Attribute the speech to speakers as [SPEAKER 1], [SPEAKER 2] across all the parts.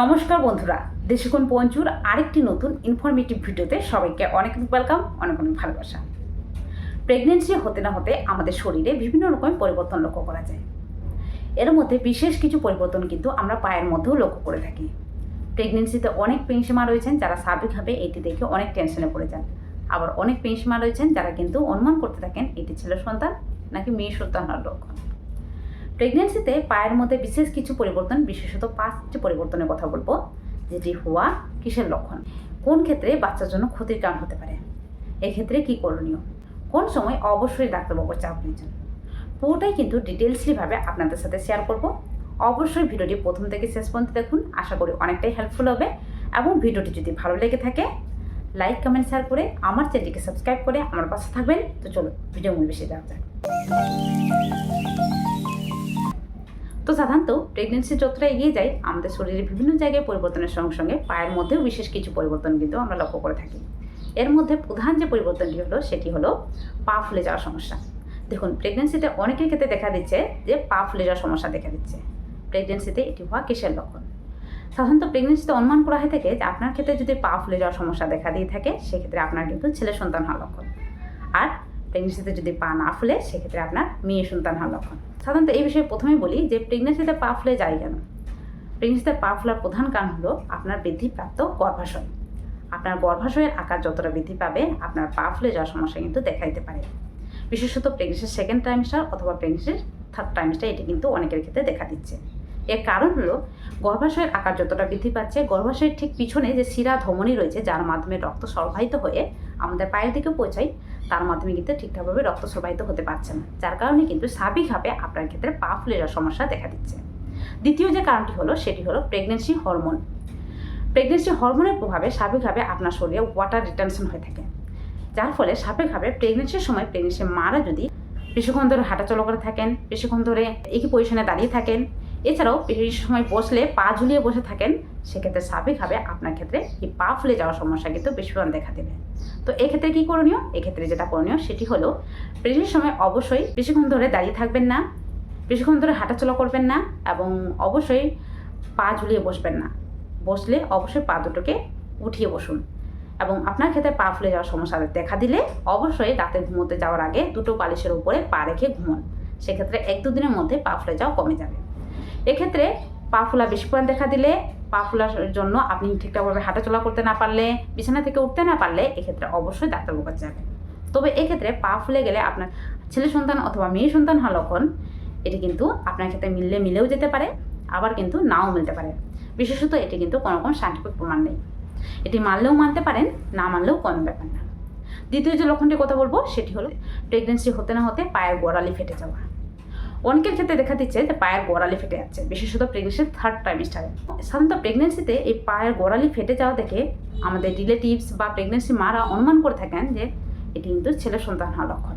[SPEAKER 1] নমস্কার বন্ধুরা, দেশিকোণ পঞ্চুর আরেকটি নতুন ইনফরমেটিভ ভিডিওতে সবাইকে অনেক ওয়েলকাম অনেক অনেক ভালোবাসা। প্রেগনেন্সি হতে না হতে আমাদের শরীরে বিভিন্ন রকম পরিবর্তন লক্ষ্য করা যায়। এর মধ্যে বিশেষ কিছু পরিবর্তন কিন্তু আমরা পায়ের মধ্যেও লক্ষ্য করে থাকি। প্রেগনেন্সিতে অনেক পেনসিমা রয়েছেন যারা স্বাভাবিকভাবে এটি দেখে অনেক টেনশনে পড়ে যান। আবার অনেক পেনসিমা রয়েছেন যারা কিন্তু অনুমান করতে থাকেন, এটি ছিল সন্তান নাকি মেয়ে সন্তান হওয়ার লক্ষণ। প্রেগনেন্সিতে পায়ের মধ্যে বিশেষ কিছু পরিবর্তন, বিশেষত পাঁচটি পরিবর্তনের কথা বলব, যেটি হওয়া কিসের লক্ষণ? কোন ক্ষেত্রে বাচ্চার জন্য ক্ষতির কারণ হতে পারে? এক্ষেত্রে কি করণীয়? কোন সময় অবশ্যই ডাক্তারবাবুর চাপ প্রয়োজন? পুরোটাই কিন্তু ডিটেলসলিভাবে আপনাদের সাথে শেয়ার করব। অবশ্যই ভিডিওটি প্রথম থেকে শেষ পর্যন্ত দেখুন, আশা করি অনেকটাই হেল্পফুল হবে। এবং ভিডিওটি যদি ভালো লেগে থাকে লাইক কমেন্ট শেয়ার করে আমার চ্যানেলটিকে সাবস্ক্রাইব করে আমার পাশে থাকবেন। তো চলো ভিডিও মূল বেশি যাওয়া যাক। তো সাধারণত প্রেগনেন্সি যতটা এগিয়ে যায়, আমাদের শরীরের বিভিন্ন জায়গায় পরিবর্তনের সঙ্গে সঙ্গে পায়ের মধ্যেও বিশেষ কিছু পরিবর্তন কিন্তু আমরা লক্ষ্য করে থাকি। এর মধ্যে প্রধান যে পরিবর্তনটি হলো, সেটি হলো পা ফুলে যাওয়ার সমস্যা। দেখুন প্রেগনেন্সিতে অনেকের ক্ষেত্রে দেখা দিচ্ছে যে পা ফুলে যাওয়ার সমস্যা দেখা দিচ্ছে। প্রেগনেন্সিতে এটি হওয়া কিসের লক্ষণ? সাধারণত প্রেগনেন্সিতে অনুমান করা হয়ে থাকে যে আপনার ক্ষেত্রে যদি পা ফুলে যাওয়ার সমস্যা দেখা দিয়ে থাকে, সেক্ষেত্রে আপনার কিন্তু ছেলে সন্তান হওয়ার লক্ষণ। আর প্রেগনেন্সিতে যদি পা না ফুলে, সেক্ষেত্রে আপনার মেয়ে সন্তান হওয়ার লক্ষণ। সাধারণত এই বিষয়ে প্রথমেই বলি যে প্রেগনেন্সিতে পা ফুলে যায় কেন? প্রেগনেন্সিতে পা ফোলার প্রধান কারণ হলো আপনার বৃদ্ধিপ্রাপ্ত গর্ভাশয়। আপনার গর্ভাশয়ের আকার যতটা বৃদ্ধি পাবে, আপনার পা ফুলে যাওয়ার সমস্যা কিন্তু দেখা দিতে পারে। বিশেষত প্রেগনেন্সির সেকেন্ড ট্রাইমিস্টার অথবা প্রেগনেন্সির থার্ড ট্রাইমিস্টার এটি কিন্তু অনেকের ক্ষেত্রে দেখা দিচ্ছে। এর কারণ হলো গর্ভাশয়ের আকার যতটা বৃদ্ধি পাচ্ছে, গর্ভাশয়ের ঠিক পিছনে যে শিরা ধমনী রয়েছে, যার মাধ্যমে রক্ত সরবাহিত হয়ে আমাদের পায়ের দিকে পৌঁছায় তার মাধ্যমে কিন্তু ঠিকঠাকভাবে রক্ত সরবরাহিত হতে পারছে না, যার কারণে কিন্তু স্বাভাবিকভাবে আপনার ক্ষেত্রে পা ফুলে যাওয়ার সমস্যা দেখা দিচ্ছে। দ্বিতীয় যে কারণটি হলো, সেটি হলো প্রেগনেন্সি হরমোন প্রেগনেন্সি হরমোনের প্রভাবে স্বাভাবিকভাবে আপনার শরীরে ওয়াটার রিটেনশন হয়ে থাকে, যার ফলে স্বাভাবিকভাবে প্রেগনেন্সির সময় প্রেগনেন্সি মারা যদি বেশিক্ষণ ধরে হাঁটাচলা করে থাকেন বেশিক্ষণ ধরে একই পজিশনে দাঁড়িয়ে থাকেন, এছাড়াও বেশি সময় বসলে পা ঝুলিয়ে বসে থাকেন সেক্ষেত্রে স্বাভাবিকভাবে আপনার ক্ষেত্রে এই পা ফুলে যাওয়ার সমস্যা কিন্তু বেশি দেখা দেবে। তো এক্ষেত্রে কী করণীয়? এক্ষেত্রে যেটা করণীয় সেটি হলো প্রেগনেন্সির সময় অবশ্যই বেশিক্ষণ ধরে দাঁড়িয়ে থাকবেন না, বেশিক্ষণ ধরে হাঁটাচলা করবেন না এবং অবশ্যই পা ঝুলিয়ে বসবেন না। বসলে অবশ্যই পা দুটোকে উঠিয়ে বসুন এবং আপনার ক্ষেত্রে পা ফুলে যাওয়ার সমস্যা দেখা দিলে অবশ্যই রাতে ঘুমোতে যাওয়ার আগে দুটো বালিশের উপরে পা রেখে ঘুমোন। সেক্ষেত্রে এক দুদিনের মধ্যে পা ফুলে যাওয়া কমে যাবে। এক্ষেত্রে পা ফুলা বেশি দেখা দিলে পা ফোলার জন্য আপনি ঠিকঠাকভাবে হাঁটাচলা করতে না পারলে, বিছানা থেকে উঠতে না পারলে এক্ষেত্রে অবশ্যই ডাক্তারবাবুর কাছে যাবেন। তবে এক্ষেত্রে পা ফুলে গেলে আপনার ছেলে সন্তান অথবা মেয়ে সন্তান হওয়ার লক্ষণ, এটি কিন্তু আপনার ক্ষেত্রে মিললে মিলেও যেতে পারে, আবার কিন্তু নাও মিলতে পারে। বিশেষত এটি কিন্তু কোনো রকম সাইন্টিফিক প্রমাণ নেই। এটি মানলেও মানতে পারেন, না মানলেও কোনো ব্যাপার না। দ্বিতীয় যে লক্ষণটির কথা বলব, সেটি হলো প্রেগনেন্সি হতে না হতে পায়ের গোড়ালি ফেটে যাওয়া। অনেকের ক্ষেত্রে দেখা দিচ্ছে যে পায়ের গোড়ালি ফেটে যাচ্ছে, বিশেষত প্রেগনেন্সির থার্ড ট্রাইমিস্টারে সাধারণত প্রেগনেন্সিতে এই পায়ের গোড়ালি ফেটে যাওয়া দেখে আমাদের রিলেটিভস বা প্রেগনেন্সি মারা অনুমান করে থাকেন যে এটি কিন্তু ছেলে সন্তান হওয়ার লক্ষণ।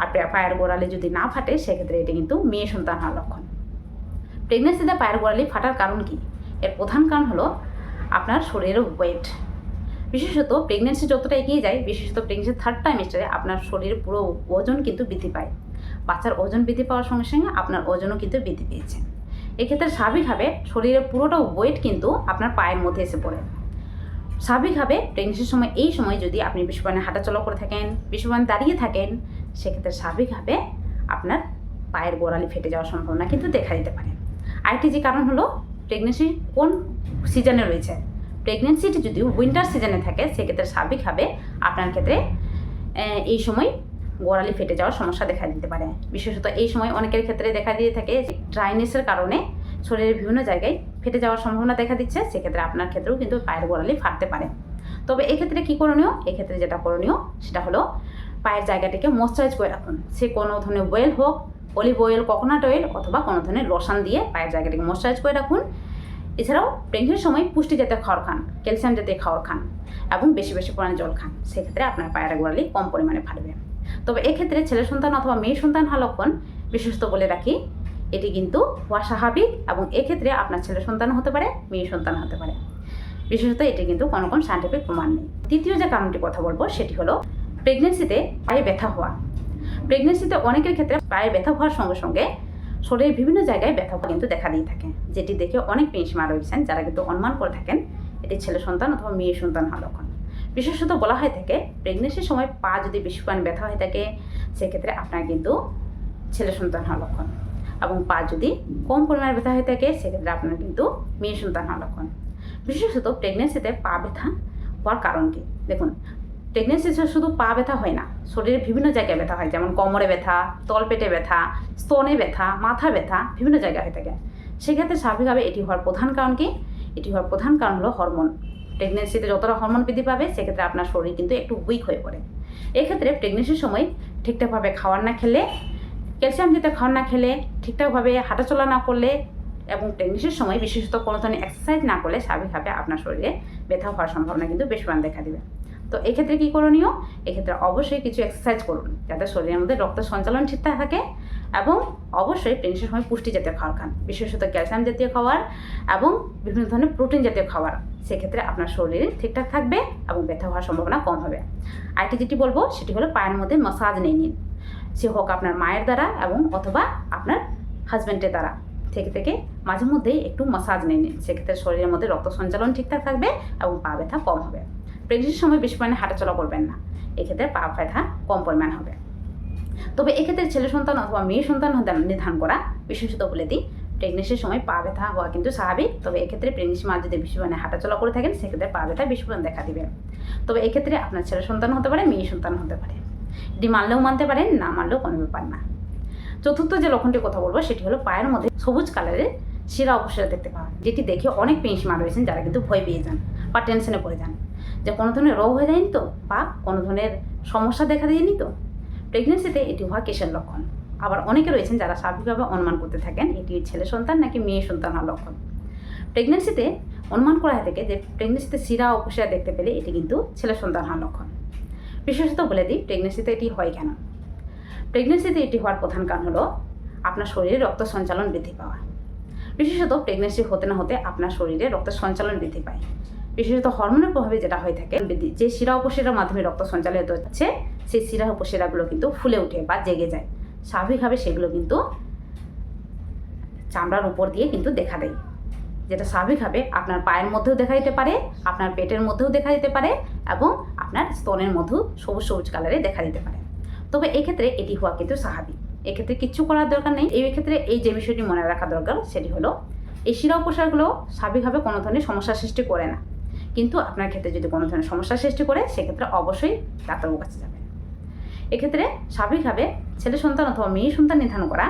[SPEAKER 1] আর পায়ের গোড়ালি যদি না ফাটে, সেক্ষেত্রে এটি কিন্তু মেয়ে সন্তান হওয়ার লক্ষণ। প্রেগনেন্সিতে পায়ের গোড়ালি ফাটার কারণ কি? এর প্রধান কারণ হলো আপনার শরীরের ওয়েট বিশেষত প্রেগনেন্সি যতটা এগিয়ে যায়, বিশেষত প্রেগনেন্সির থার্ড ট্রাইমিস্টারে আপনার শরীরের পুরো ওজন কিন্তু বৃদ্ধি পায়। বাচ্চার ওজন বৃদ্ধি পাওয়ার সঙ্গে সঙ্গে আপনার ওজনও কিন্তু বৃদ্ধি পেয়েছে। এক্ষেত্রে স্বাভাবিকভাবে শরীরের পুরোটা ওয়েট কিন্তু আপনার পায়ের মধ্যে এসে পড়ে। স্বাভাবিকভাবে প্রেগনেন্সির সময়, এই সময় যদি আপনি বেশি পরিমাণে হাঁটাচলা করে থাকেন, বেশি পরিমাণে দাঁড়িয়ে থাকেন, সেক্ষেত্রে স্বাভাবিকভাবে আপনার পায়ের গোড়ালি ফেটে যাওয়ার সম্ভাবনা কিন্তু দেখা দিতে পারে। আরেকটি যে কারণ হলো প্রেগনেন্সি কোন সিজনে রয়েছে? প্রেগনেন্সিটি যদি উইন্টার সিজনে থাকে, সেক্ষেত্রে স্বাভাবিকভাবে আপনার ক্ষেত্রে এই সময় গোড়ালি ফেটে যাওয়ার সমস্যা দেখা দিতে পারে। বিশেষত এই সময় অনেকের ক্ষেত্রে দেখা দিয়ে থাকে ড্রাইনেসের কারণে শরীরের বিভিন্ন জায়গায় ফেটে যাওয়ার সম্ভাবনা দেখা দিচ্ছে, সেক্ষেত্রে আপনার ক্ষেত্রেও কিন্তু পায়ের গোড়ালি ফাটতে পারে। তবে এক্ষেত্রে কী করণীয়? এক্ষেত্রে যেটা করণীয়, সেটা হলো পায়ের জায়গাটিকে ময়শ্চারাইজ করে রাখুন। সে কোনো ধরনের ওয়েল হোক অলিভ অয়েল কোকোনাট অয়েল অথবা কোনো ধরনের লোশন দিয়ে পায়ের জায়গাটিকে ময়শ্চারাইজ করে রাখুন। এছাড়াও প্রেগনেন্সির সময় পুষ্টি জাতীয় খাওয়ার খান ক্যালসিয়াম জাতীয় খাওয়ার খান এবং বেশি বেশি পরিমাণে জল খান, সেক্ষেত্রে আপনার পায়ের গোড়ালি কম পরিমাণে ফাটবে। তবে এক্ষেত্রে ছেলে সন্তান অথবা মেয়ে সন্তান হওয়া লক্ষণ বিশেষত বলে রাখি, এটি কিন্তু স্বাভাবিক এবং এক্ষেত্রে আপনার ছেলে সন্তান হতে পারে, মেয়ে সন্তান হতে পারে। বিশেষত এটি কিন্তু কোনো কোনো সাইন্টিফিক প্রমাণ নেই। দ্বিতীয় যে কারণটি কথা বলব, সেটি হলো প্রেগনেন্সিতে পায়ে ব্যথা হওয়া। প্রেগনেন্সিতে অনেকের ক্ষেত্রে পায়ে ব্যথা হওয়ার সঙ্গে সঙ্গে শরীরের বিভিন্ন জায়গায় ব্যথা হওয়া কিন্তু দেখা দিয়ে থাকে। যেটি দেখে অনেক পেশ মা রয়েছেন, যারা কিন্তু অনুমান করে থাকেন, এটি ছেলে সন্তান অথবা মেয়ে সন্তান হওয়ার লক্ষণ বিশেষত বলা হয়ে থাকে প্রেগনেন্সির সময় পা যদি বেশি পরিমাণ ব্যথা হয়ে থাকে, সেক্ষেত্রে আপনার কিন্তু ছেলে সন্তান হওয়ার লক্ষণ। এবং পা যদি কম পরিমাণে ব্যথা হয়ে থাকে, সেক্ষেত্রে আপনার কিন্তু মেয়ে সন্তান হওয়ার লক্ষণ। বিশেষত প্রেগনেন্সিতে পা ব্যথা হওয়ার কারণ কি? দেখুন প্রেগনেন্সিতে শুধু পা ব্যথা হয় না শরীরের বিভিন্ন জায়গায় ব্যথা হয়, যেমন কোমরে ব্যথা, তলপেটে ব্যথা, স্তনে ব্যথা, মাথা ব্যথা, বিভিন্ন জায়গায় হয়ে থাকে। সেক্ষেত্রে স্বাভাবিকভাবে এটি হওয়ার প্রধান কারণ কি? এটি হওয়ার প্রধান কারণ হলো হরমোন। প্রেগনেন্সিতে যতটা হরমোন বৃদ্ধি পাবে, সেক্ষেত্রে আপনার শরীর কিন্তু একটু উইক হয়ে পড়ে। এক্ষেত্রে প্রেগনেন্সির সময় ঠিকঠাকভাবে খাওয়ার না খেলে ক্যালসিয়াম জাতীয় খাওয়ার না খেলে, ঠিকঠাকভাবে হাঁটাচলা না করলে এবং প্রেগনেন্সির সময় বিশেষত কোনো ধরনের এক্সারসাইজ না করলে স্বাভাবিকভাবে আপনার শরীরে ব্যথা হওয়ার সম্ভাবনা কিন্তু বেশি পরিমাণ দেখা দেবে। তো এক্ষেত্রে কী করণীয়? এক্ষেত্রে অবশ্যই কিছু এক্সারসাইজ করুন, যাতে শরীরের মধ্যে রক্ত সঞ্চালন ঠিকঠাক থাকে এবং অবশ্যই প্রেগনেন্সির সময় পুষ্টি জাতীয় খাবার খান। বিশেষত ক্যালসিয়াম জাতীয় খাবার এবং বিভিন্ন ধরনের প্রোটিন জাতীয় খাবার। সেক্ষেত্রে আপনার শরীর ঠিকঠাক থাকবে এবং ব্যথা হওয়ার সম্ভাবনা কম হবে। আরেকটি যেটি বলব, সেটি হলো পায়ের মধ্যে মাসাজ নিয়ে নিন। সে হোক আপনার মায়ের দ্বারা এবং অথবা আপনার হাজব্যান্ডের দ্বারা। থেকে থেকে মাঝে মধ্যেই একটু মাসাজ নিয়ে নিন। সেক্ষেত্রে শরীরের মধ্যে রক্ত সঞ্চালন ঠিকঠাক থাকবে এবং পা ব্যথা কম হবে। প্রেগনেন্সির সময় বেশি পরিমাণে হাঁটাচলা করবেন না। এক্ষেত্রে পা ব্যথা কম পরিমাণ হবে। তবে এক্ষেত্রে ছেলে সন্তান অথবা মেয়ে সন্তান নির্ধারণ করা বিশেষত বলে দিই। প্রেগনেন্সির সময় পা ব্যথা হওয়া কিন্তু স্বাভাবিক। তবে এক্ষেত্রে প্রেগনেন্সি মা যদি বেশি পরিমাণে হাঁটাচলা করে থাকেন, সেক্ষেত্রে পা ব্যথা বেশি পরিমাণ দেখা দিবে। তবে এক্ষেত্রে আপনার ছেলে সন্তান হতে পারে, মেয়ে সন্তান হতে পারে। এটি মানলেও মানতে পারেন, না মানলেও কোনো ব্যাপার না। চতুর্থ যে লক্ষণটির কথা বলব, সেটি হলো পায়ের মধ্যে সবুজ কালারের শিরা অবশ্যই দেখতে পাওয়া যেটি দেখে অনেক পেঁশ মা রয়েছেন যারা কিন্তু ভয় পেয়ে যান বা টেনশনে পড়ে যান। যে কোনো ধরনের রোগ হয়ে যায়নি তো? বা কোনো ধরনের সমস্যা দেখা দিয়নি তো? প্রেগনেন্সিতে এটি হওয়া কেসের লক্ষণ। আবার অনেকে রয়েছেন যারা স্বাভাবিকভাবে অনুমান করতে থাকেন, এটি ছেলে সন্তান নাকি মেয়ে সন্তান হওয়ার লক্ষণ। প্রেগনেন্সিতে অনুমান করা হয়ে থাকে যে প্রেগনেন্সিতে শিরা উপশিরা দেখতে পেলে এটি কিন্তু ছেলে সন্তান হওয়ার লক্ষণ। বিশেষত বলে দিই প্রেগনেন্সিতে এটি হয় কেন? প্রেগনেন্সিতে এটি হওয়ার প্রধান কারণ হলো আপনার শরীরে রক্ত সঞ্চালন বৃদ্ধি পাওয়া। বিশেষত প্রেগনেন্সি হতে না হতে আপনার শরীরে রক্ত সঞ্চালন বৃদ্ধি পায়। বিশেষত হরমোনের প্রভাবে যেটা হয়ে থাকে যে শিরা উপশিরার মাধ্যমে রক্ত সঞ্চালিত হচ্ছে সেই শিরা উপশিরাগুলো কিন্তু ফুলে ওঠে বা জেগে যায়। স্বাভাবিকভাবে সেগুলো কিন্তু চামড়ার উপর দিয়ে কিন্তু দেখা দেয়। যেটা স্বাভাবিকভাবে আপনার পায়ের মধ্যেও দেখা দিতে পারে, আপনার পেটের মধ্যেও দেখা দিতে পারে এবং আপনার স্তনের মধ্যেও সবুজ সবুজ কালারে দেখা দিতে পারে। তবে এক্ষেত্রে এটি হওয়া কিন্তু স্বাভাবিক। এক্ষেত্রে কিচ্ছু করার দরকার নেই। এই ক্ষেত্রে এই যে বিষয়টি মনে রাখা দরকার, সেটি হলো এই শিরা উপসারগুলো স্বাভাবিকভাবে কোনো ধরনের সমস্যা সৃষ্টি করে না। কিন্তু আপনার ক্ষেত্রে যদি কোনো ধরনের সমস্যা সৃষ্টি করে, সেক্ষেত্রে অবশ্যই ডাক্তারবাবুর কাছে যাবেন এক্ষেত্রে স্বাভাবিকভাবে ছেলে সন্তান অথবা মেয়ে সন্তান নির্ধারণ করা,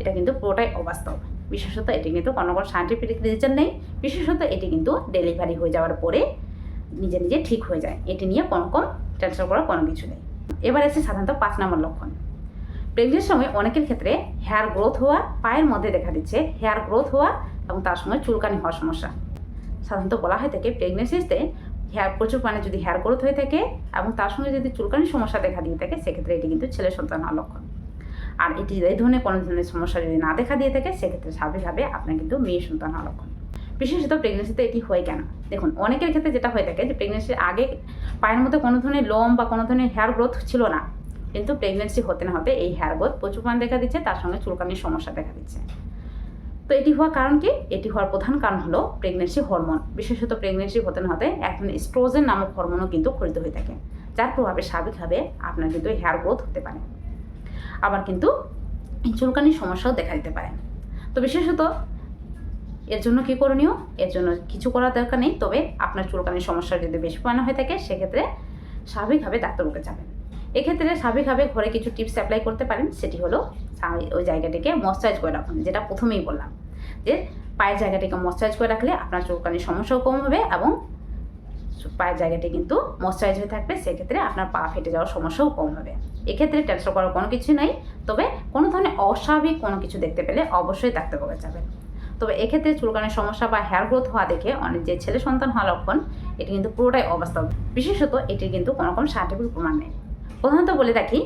[SPEAKER 1] এটা কিন্তু পুরোটাই অবাস্তব। বিশেষত এটি কিন্তু কোনো কোনো সায়েন্টিফিক রিজন নেই, বিশেষত এটি কিন্তু ডেলিভারি হয়ে যাওয়ার পরে নিজে নিজে ঠিক হয়ে যায়। এটি নিয়ে কোনো কম টেনশন করার কোনো কিছু নেই। এবার এসে সাধারণত পাঁচ নম্বর লক্ষণ। প্রেগনেন্সির সময় অনেকের ক্ষেত্রে হেয়ার গ্রোথ হওয়া, পায়ের মধ্যে দেখা দিচ্ছে হেয়ার গ্রোথ হওয়া এবং তার সময় চুলকানি হওয়ার সমস্যা। সাধারণত বলা হয় থাকে প্রেগনেন্সিতে হেয়ার প্রচুর মানে যদি হেয়ার গ্রোথ হয়ে থাকে এবং তার সঙ্গে যদি চুলকানির সমস্যা দেখা দিয়ে থাকে, সেক্ষেত্রে এটি কিন্তু ছেলে সন্তান হওয়ার লক্ষণ আর এটি এই ধরনের কোনো ধরনের সমস্যা যদি না দেখা দিয়ে থাকে, সেক্ষেত্রে স্বাভাবিকভাবে আপনার কিন্তু মেয়ে সন্তান লক্ষণ বিশেষত প্রেগনেন্সিতে এটি হয় কেন? দেখুন, অনেকের ক্ষেত্রে যেটা হয়ে থাকে যে প্রেগনেন্সির আগে পায়ের মধ্যে কোনো ধরনের লোম বা কোনো ধরনের হেয়ার গ্রোথ ছিল না। কিন্তু প্রেগনেন্সি হতে না হতে এই হেয়ার গ্রোথ প্রচুর পরিমাণ দেখা দিচ্ছে, তার সঙ্গে চুলকানির সমস্যা দেখা দিচ্ছে। তো এটি হওয়ার কারণ কি? এটি হওয়ার প্রধান কারণ হলো প্রেগনেন্সি হরমোন বিশেষত প্রেগনেন্সি হতে না হতে এখন স্ট্রোজেন নামক হরমোনও কিন্তু খরিত হয়ে থাকে, যার প্রভাবে স্বাভাবিকভাবে আপনার কিন্তু হেয়ার গ্রোথ হতে পারে। আবার কিন্তু চুলকানির সমস্যাও দেখা দিতে পারে। তো বিশেষত এর জন্য কী করণীয়? এর জন্য কিছু করার দরকার নেই, তবে আপনার চুলকানির সমস্যা যদি বেশি পরিমাণে হয়ে থাকে, সেক্ষেত্রে স্বাভাবিকভাবে ডাক্তারবাবুকে যাবেন। এক্ষেত্রে স্বাভাবিকভাবে ঘরে কিছু টিপস অ্যাপ্লাই করতে পারেন, সেটি হলো ওই জায়গাটিকে ময়শ্চারাইজ করে রাখুন। যেটা প্রথমেই বললাম, যে পায়ের জায়গাটিকে ময়শ্চারাইজ করে রাখলে আপনার চুলকানির সমস্যাও কম হবে এবং পায়ের জায়গাটি কিন্তু ময়শ্চারাইজ হয়ে থাকবে, সেক্ষেত্রে আপনার পা ফেটে যাওয়ার সমস্যাও কম হবে। এক্ষেত্রে টেনশন করার কোনো কিছু নেই, তবে কোনো ধরনের অস্বাভাবিক কোনো কিছু দেখতে পেলে অবশ্যই ডাক্তারবাবুকে যাবেন। তবে এক্ষেত্রে চুলকানির সমস্যা বা হেয়ার গ্রোথ হওয়া দেখে অনেক যে ছেলে সন্তান হওয়া লক্ষণ, এটি কিন্তু পুরোটাই অবাস্তব। বিশেষত এটির কিন্তু কোনো রকম সার্টিফিক প্রমাণ নেই। প্রধানত বলে রাখি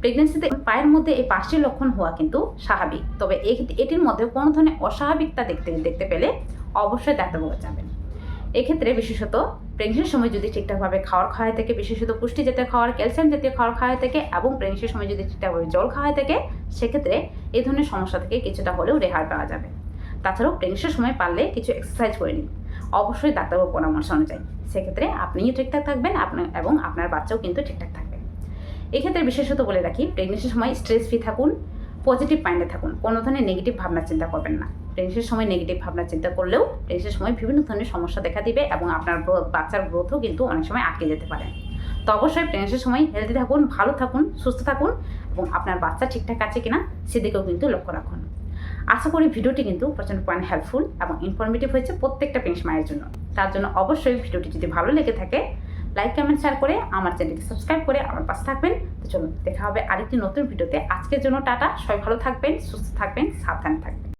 [SPEAKER 1] প্রেগনেন্সিতে পায়ের মধ্যে এই পাঁচটি লক্ষণ হওয়া কিন্তু স্বাভাবিক। তবে এটির মধ্যে কোনো ধরনের অস্বাভাবিকতা দেখতে দেখতে পেলে অবশ্যই ডাক্তারবাবু যাবেন এক্ষেত্রে বিশেষত প্রেগনেন্সির সময় যদি ঠিকঠাকভাবে খাওয়ার খাওয়া থাকে, বিশেষত পুষ্টি জাতীয় খাওয়ার ক্যালসিয়াম জাতীয় খাওয়ার খাওয়া থাকে এবং প্রেগনেন্সির সময় যদি ঠিকঠাকভাবে জল খাওয়া থাকে, সেক্ষেত্রে এই ধরনের সমস্যা থেকে কিছুটা হলেও রেহাই পাওয়া যাবে। তাছাড়াও প্রেগনেন্সির সময় পারলে কিছু এক্সারসাইজ করে নিন। অবশ্যই ডাক্তারবাবুর পরামর্শ অনুযায়ী। সেক্ষেত্রে আপনিও ঠিকঠাক থাকবেন আপনার এবং আপনার বাচ্চাও কিন্তু ঠিকঠাক থাকবে। এক্ষেত্রে বিশেষত বলে রাখি প্রেগনেন্সির সময় স্ট্রেস ফ্রি থাকুন পজিটিভ মাইন্ডে থাকুন। কোনো ধরনের নেগেটিভ ভাবনা চিন্তা করবেন না। প্রেগনেন্সির সময় নেগেটিভ ভাবনা চিন্তা করলেও প্রেগনেন্সির সময় বিভিন্ন ধরনের সমস্যা দেখা দিবে এবং আপনার বাচ্চার গ্রোথও কিন্তু অনেক সময় আটকে যেতে পারে। তো অবশ্যই প্রেগনেন্সির সময় হেলদি থাকুন, ভালো থাকুন, সুস্থ থাকুন এবং আপনার বাচ্চা ঠিকঠাক আছে কিনা সেদিকেও কিন্তু লক্ষ্য রাখুন। আশা করি ভিডিওটি কিন্তু প্রচণ্ড পয়েন্ট হেল্পফুল এবং ইনফরমেটিভ হয়েছে প্রত্যেকটা প্রেগনেন্সি মায়ের জন্য। তার জন্য অবশ্যই ভিডিওটি যদি ভালো লেগে থাকে লাইক কমেন্ট শেয়ার করে আমার চ্যানেলকে সাবস্ক্রাইব করে আমার পাশে থাকবেন। তো চলুন, দেখা হবে আরেকটি নতুন ভিডিওতে। আজকের জন্য টাটা, সবাই ভালো থাকবেন, সুস্থ থাকবেন, সাবধানে থাকবেন।